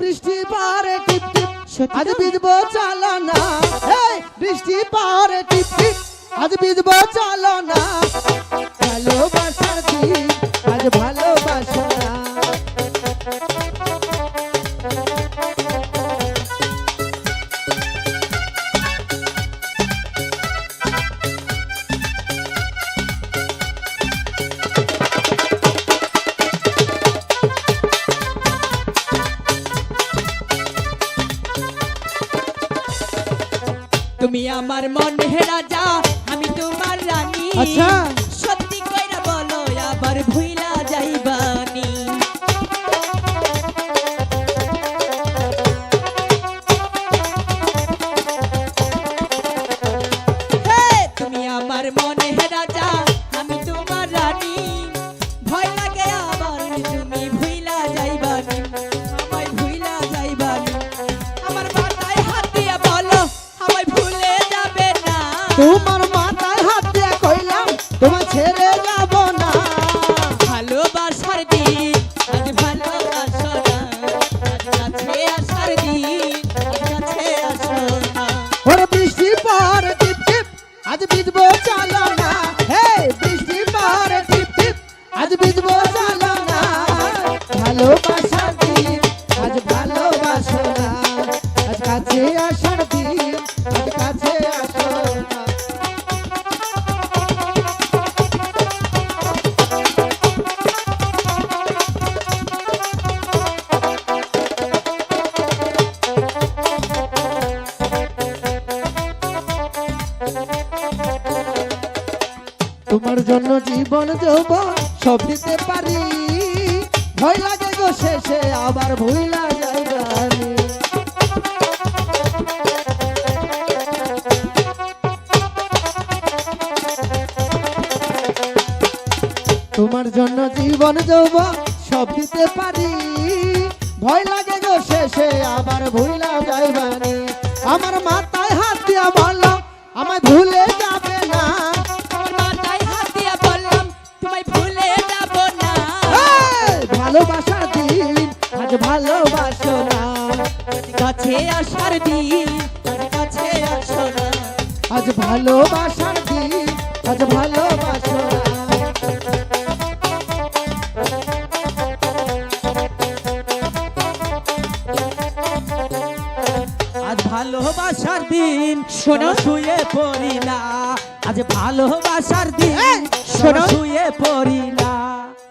বৃষ্টি পারে টিপ টিপ। আজ বিধব বিজবো চালো না এই বৃষ্টি পারে টিপ টিপ। আজ বিধব চালো না ভালোবাসার দিন আজ ভালোবাসো তুমি আমার মনে রাজা আমি তোমার রানী আচ্ছা। সত্যি কইরা বলো আবার ভুইলা তোমার ছেড়ে যাব না। ভালোবাসার দিন আজ ভালোবাসো না। কাছে আসার দিন কাছে আসো না। ওরে বৃষ্টি পরে টিপ টিপ আজ বিজবো চালো না। হে বৃষ্টি পরে টিপ টিপ আজ বিজবো চালো না। ভালোবাসার দিন আজ ভালোবাসো না। আজ কাছে আসার দিন আজ তোমার জন্য জীবন দেব, সব দিতে পারি। ভয় লাগে গো শেষে, আবার যাইবানি তোমার জন্য জীবন দেব, সব দিতে পারি। ভয় লাগে গো শেষে, আবার ভুইলা যাইবানি আমার মাথায় হাত দিয়া বলো, আমায় ভুলে ভালোবাসো না আজ কাছে আসার দিন আজ কাছে আসো না আজ ভালোবাসার দিন আজ ভালোবাসো না আজ ভালোবাসার দিন শোনো। শুয়ে পড়ি না আজ ভালোবাসার দিন শোনো। শুয়ে পড়ি না